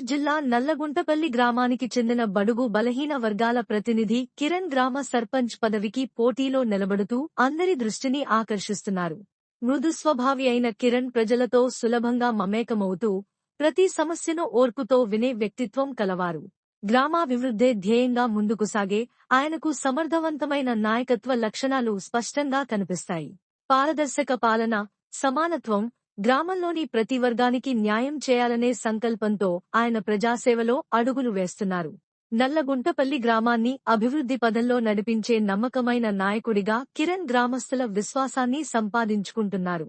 జిల్లా నల్లగుంటపల్లి గ్రామానికి చెందిన బడుగు బలహీన వర్గాల ప్రతినిధి కిరణ్ గ్రామ సర్పంచ్ పదవికి పోటీలో నిలబడుతూ అందరి దృష్టిని ఆకర్షిస్తున్నారు. మృదు స్వభావి అయిన కిరణ్ ప్రజలతో సులభంగా మమేకమవుతూ ప్రతి సమస్యను ఓర్పుతో వినే వ్యక్తిత్వం కలవారు. గ్రామాభివృద్ధే ధ్యేయంగా ముందుకు సాగే ఆయనకు సమర్థవంతమైన నాయకత్వ లక్షణాలు స్పష్టంగా కనిపిస్తాయి. పారదర్శక పాలన సమానత్వం గ్రామంలోని ప్రతి వర్గానికి న్యాయం చేయాలనే సంకల్పంతో ఆయన ప్రజాసేవలో అడుగులు వేస్తున్నారు. నల్లగుంటపల్లి గ్రామాన్ని అభివృద్ధి పదంలో నడిపించే నమ్మకమైన నాయకుడిగా కిరణ్ గ్రామస్తుల విశ్వాసాన్ని సంపాదించుకుంటున్నారు.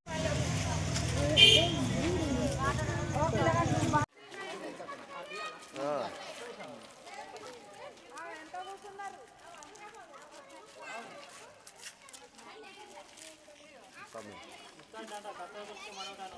ఉంటాం మేము మనోడాను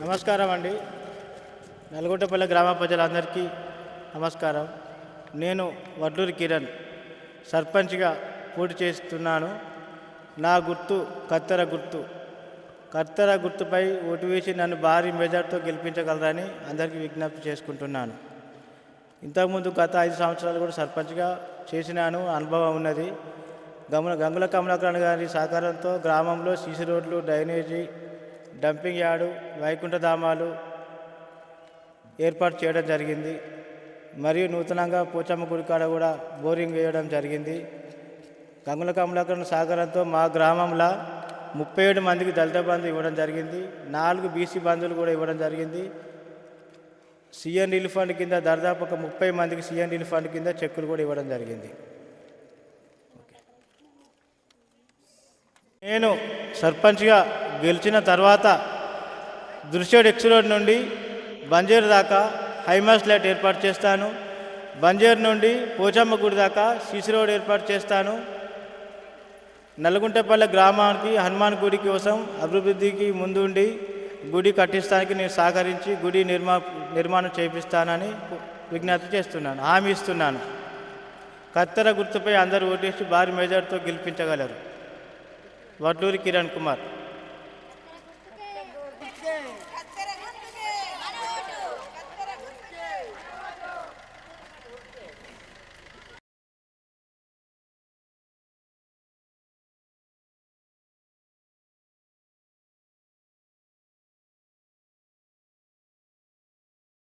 నమస్కారం అండి. నల్గొండపల్లి గ్రామ ప్రజలందరికీ నమస్కారం. నేను వడ్లూరి కిరణ్ సర్పంచ్గా పోటీ చేస్తున్నాను. నా గుర్తు కత్తెర గుర్తు. కత్తెర గుర్తుపై ఓటు వేసి నన్ను భారీ మెజార్టీతో గెలిపించగలరని అందరికీ విజ్ఞప్తి చేసుకుంటున్నాను. ఇంతకుముందు గత ఐదు సంవత్సరాలు కూడా సర్పంచ్గా చేసినాను. అనుభవం ఉన్నది. గమన గంగుల కమలాకరణ గారి సహకారంతో గ్రామంలో సీసీ రోడ్లు డ్రైనేజీ డంపింగ్ యార్డు వైకుంఠధామాలు ఏర్పాటు చేయడం జరిగింది. మరియు నూతనంగా పోచమ్మ గుడి కాడ కూడా బోరింగ్ వేయడం జరిగింది. గంగుల కమలాకరణ సాగరంతో మా గ్రామంలో ముప్పై ఏడు మందికి దళిత బంధు ఇవ్వడం జరిగింది. నాలుగు బీసీ బంధువులు కూడా ఇవ్వడం జరిగింది. సీఎం రిలీఫ్ ఫండ్ కింద దాదాపు ఒక ముప్పై మందికి సీఎం రిలీఫ్ ఫండ్ కింద చెక్కులు కూడా ఇవ్వడం జరిగింది. నేను సర్పంచ్గా గెలిచిన తర్వాత దృశ్య ఎక్స్ రోడ్ నుండి బంజేరు దాకా హైమాస్ లైట్ ఏర్పాటు చేస్తాను. బంజేరు నుండి పోచమ్మ గుడి దాకా సీసీ రోడ్ ఏర్పాటు చేస్తాను. నల్గొంటపల్లె గ్రామానికి హనుమాన్ గుడి కోసం అభివృద్ధికి ముందుండి గుడి కట్టిస్తానికి నేను సహకరించి గుడి నిర్మా నిర్మాణం చేపిస్తానని విజ్ఞప్తి చేస్తున్నాను. హామీ ఇస్తున్నాను. కత్తెర గుర్తుపై అందరూ ఓటేసి భారీ మెజార్టీతో గెలిపించగలరు. వడ్లూరి కిరణ్ కుమార్.